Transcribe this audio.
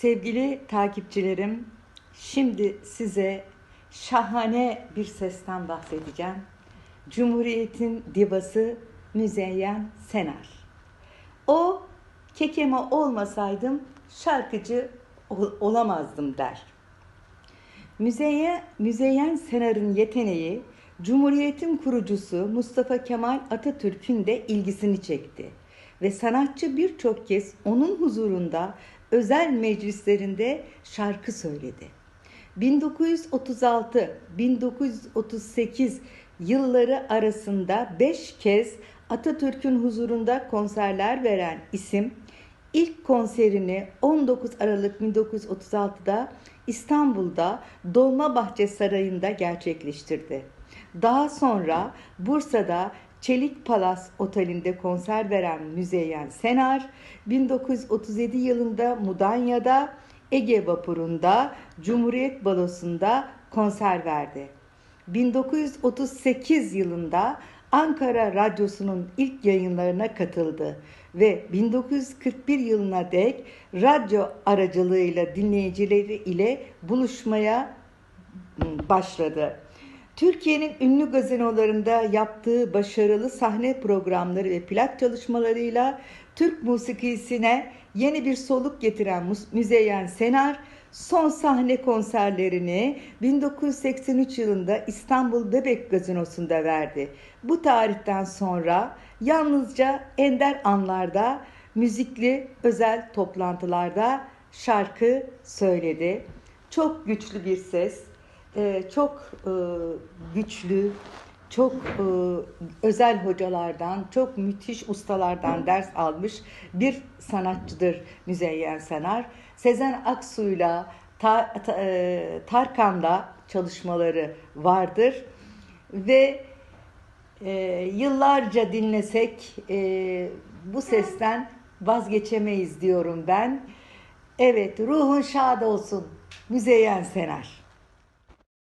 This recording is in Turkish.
Sevgili takipçilerim, şimdi size şahane bir sesten bahsedeceğim. Cumhuriyet'in divası Müzeyyen Senar. O kekeme olmasaydım şarkıcı ol- olamazdım der. Müzeyyen, Müzeyyen Senar'ın yeteneği Cumhuriyet'in kurucusu Mustafa Kemal Atatürk'ün de ilgisini çekti. Ve sanatçı birçok kez onun huzurunda özel meclislerinde şarkı söyledi. 1936-1938 yılları arasında 5 kez Atatürk'ün huzurunda konserler veren isim İlk konserini 19 Aralık 1936'da İstanbul'da Dolmabahçe Sarayı'nda gerçekleştirdi. Daha sonra Bursa'da Çelik Palas Oteli'nde konser veren Müzeyyen Senar, 1937 yılında Mudanya'da Ege Vapuru'nda Cumhuriyet Balosu'nda konser verdi. 1938 yılında Ankara Radyosu'nun ilk yayınlarına katıldı ve 1941 yılına dek radyo aracılığıyla dinleyicileri ile buluşmaya başladı. Türkiye'nin ünlü gazinolarında yaptığı başarılı sahne programları ve plak çalışmalarıyla Türk musikisine yeni bir soluk getiren Müzeyyen Senar son sahne konserlerini 1983 yılında İstanbul Bebek Gazinosu'nda verdi. Bu tarihten sonra yalnızca ender anlarda müzikli özel toplantılarda şarkı söyledi. Çok güçlü bir ses, e, çok e, güçlü, çok e, özel hocalardan, çok müthiş ustalardan ders almış bir sanatçıdır Müzeyyen Senar. Sezen Aksu'yla, Ta, e, çalışmaları vardır ve yıllarca dinlesek bu sesten vazgeçemeyiz diyorum ben. Evet, ruhun şad olsun Müzeyyen Senar.